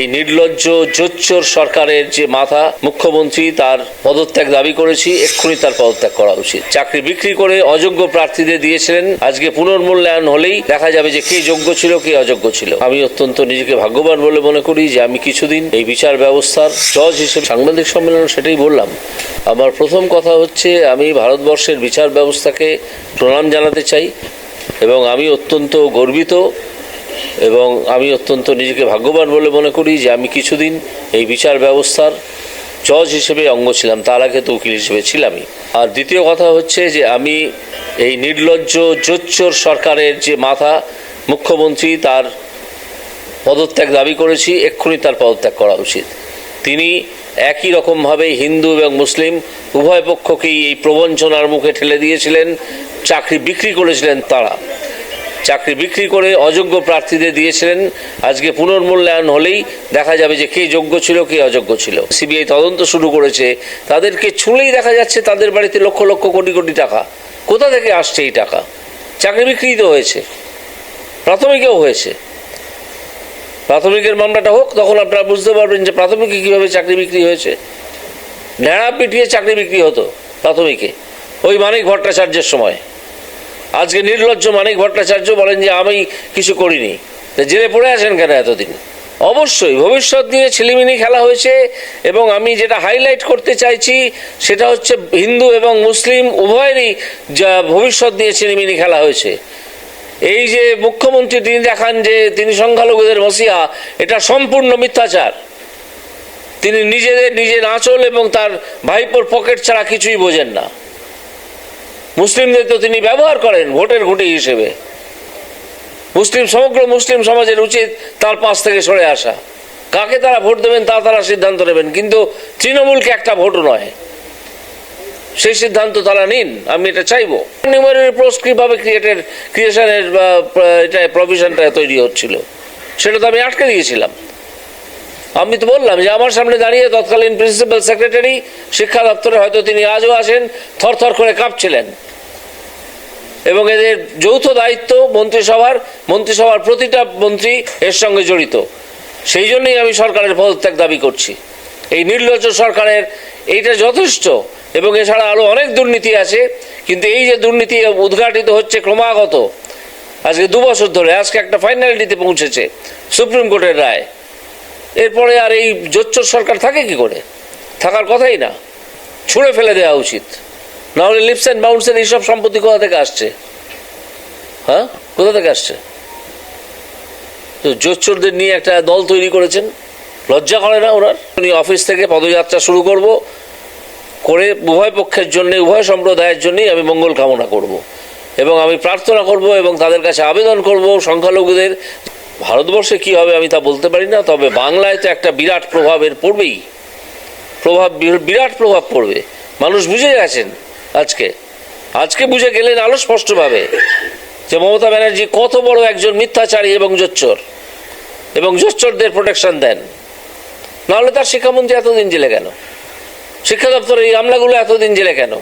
এই নির্লজ্জ জোচ্চোর সরকারের যে মাথা, মুখ্যমন্ত্রী তার পদত্যাগ দাবি করেছি, এক্ষুনি তার পদত্যাগ করা উচিত। চাকরি বিক্রি করে অযোগ্য প্রার্থীদের দিয়েছিলেন, আজকে পুনর্মূল্যায়ন হলেই দেখা যাবে যে কে যোগ্য ছিল, কে অযোগ্য ছিল। আমি অত্যন্ত নিজেকে ভাগ্যবান বলে মনে করি যে আমি কিছুদিন এই বিচার ব্যবস্থার জজ হিসেবে সাংবাদিক সম্মেলন সেটাই বললাম। আমার প্রথম কথা হচ্ছে, আমি ভারতবর্ষের বিচার ব্যবস্থাকে প্রণাম জানাতে চাই এবং আমি অত্যন্ত গর্বিত এবং আমি অত্যন্ত নিজেকে ভাগ্যবান বলে মনে করি যে আমি কিছুদিন এই বিচার ব্যবস্থার জজ হিসেবে অঙ্গ ছিলাম, তার আগে তো উকিল হিসেবে ছিলামই। আর দ্বিতীয় কথা হচ্ছে যে আমি এই নির্লজ্জ জোচ্চোর সরকারের যে মাথা, মুখ্যমন্ত্রী তার পদত্যাগ দাবি করেছি, এক্ষুনি তার পদত্যাগ করা উচিত। তিনি একই রকমভাবে হিন্দু এবং মুসলিম, উভয় পক্ষকেই এই প্রবঞ্চনার মুখে ঠেলে দিয়েছিলেন, চাকরি বিক্রি করেছিলেন তারা। চাকরি বিক্রি করে অযোগ্য প্রার্থীদের দিয়েছিলেন। আজকে পুনর্মূল্যায়ন হলেই দেখা যাবে যে কে যোগ্য ছিল, কে অযোগ্য ছিল। সিবিআই তদন্ত শুরু করেছে। তাদেরকে ছুঁলেই দেখা যাচ্ছে তাদের বাড়িতে লক্ষ লক্ষ কোটি কোটি টাকা। কোথা থেকে আসছে এই টাকা? চাকরি বিক্রি তো হয়েছে। প্রাথমিকেও হয়েছে। প্রাথমিকের মামলাটা হোক, তখন আপনারা বুঝতে পারবেন যে প্রাথমিকে কীভাবে চাকরি বিক্রি হয়েছে। ন্যাড়া পিটিয়ে চাকরি বিক্রি হতো প্রাথমিকে। ওই মানিক ভট্টাচার্যের সময়। আজকে নির্লজ্জ মানিক ভট্টাচার্য বলেন যে, আমি কিছু করিনি। জেলে পড়ে আছেন কেন এতদিন? অবশ্যই, ভবিষ্যৎ নিয়ে ছেলেমিনি খেলা হয়েছে এবং আমি যেটা হাইলাইট করতে চাইছি, সেটা হচ্ছে হিন্দু এবং মুসলিম উভয়েরই যা ভবিষ্যৎ নিয়ে ছেলেমিনি খেলা হয়েছে। এই যে মুখ্যমন্ত্রী তিনি দেখান যে, তিনি সংখ্যালঘুদের মসিহা, এটা সম্পূর্ণ মিথ্যাচার। তিনি নিজেদের, নিজের আঁচল এবং তার ভাইপোর পকেট ছাড়া কিছুই বোঝেন না। মুসলিমদের তো তিনি ব্যবহার করেন ভোটের ঘুঁটি হিসেবে। মুসলিম, সমগ্র মুসলিম সমাজের উচিত তার পাশ থেকে সরে আসা। কাকে তারা ভোট দেবেন তা তারা সিদ্ধান্ত নেবেন, কিন্তু তৃণমূলকে একটা ভোটও নয়। সেই সিদ্ধান্ত তারা নিন, আমি এটা চাইব। নিউমারের ক্রিয়েটের ক্রিয়েশনের এটা প্রভিশনটা তৈরি হচ্ছিল, সেটা তো আমি আটকে দিয়েছিলাম। আমি তো বললাম যে আমার সামনে দাঁড়িয়ে তৎকালীন প্রিন্সিপাল সেক্রেটারি শিক্ষা দপ্তরে হয়তো তিনি আজও আসেন, থরথর করে কাঁপছিলেন। এবং এদের যৌথ দায়িত্ব মন্ত্রিসভার মন্ত্রিসভার প্রতিটা মন্ত্রী এর সঙ্গে জড়িত। সেই জন্যই আমি সরকারের পদত্যাগ দাবি করছি। এই নির্লজ্জ সরকারের এইটা যথেষ্ট এবং এছাড়া আরও অনেক দুর্নীতি আছে, কিন্তু এই যে দুর্নীতি উদ্ঘাটিত হচ্ছে ক্রমাগত, আজকে দু বছর ধরে, আজকে একটা ফাইনালিটিতে পৌঁছেছে, সুপ্রিম কোর্টের রায়। এরপরে আর এই জোচ্চোর সরকার থাকে কি করে? থাকার কথাই না। ছুঁড়ে ফেলে দেওয়া উচিত। নাহলে লিপস অ্যান্ড বাউন্সের এইসব সম্পত্তি কোথা থেকে আসছে? হ্যাঁ? কোথা থেকে আসছে? তো জোচ্চোরদের নিয়ে একটা দল তৈরি করেছেন। লজ্জা করে না ওনার? উনি অফিস থেকে পদযাত্রা শুরু করব, করে উভয় পক্ষের জন্য, উভয় সম্প্রদায়ের জন্যই আমি মঙ্গল কামনা করব। এবং আমি প্রার্থনা করব এবং তাদের কাছে আবেদন করব সংখ্যালঘুদের, ভারতবর্ষে কি হবে আমি তা বলতে পারি না, তবে বাংলায় তো একটা বিরাট প্রভাবের পড়বেই। প্রভাব, বিরাট প্রভাব পড়বে। মানুষ বুঝে গেছেন। আজকে। আজকে বুঝে গেলেন আলো স্পষ্টভাবে যে মমতা ব্যানার্জি কত বড় একজন মিথ্যাচারী এবং জোচ্চর, এবং জোচ্চরদের প্রোটেকশন দেন। নাহলে তার শিক্ষামন্ত্রী এতদিন জেলে কেন? শিক্ষা দপ্তরের এই আমলাগুলো এতদিন জেলে কেন?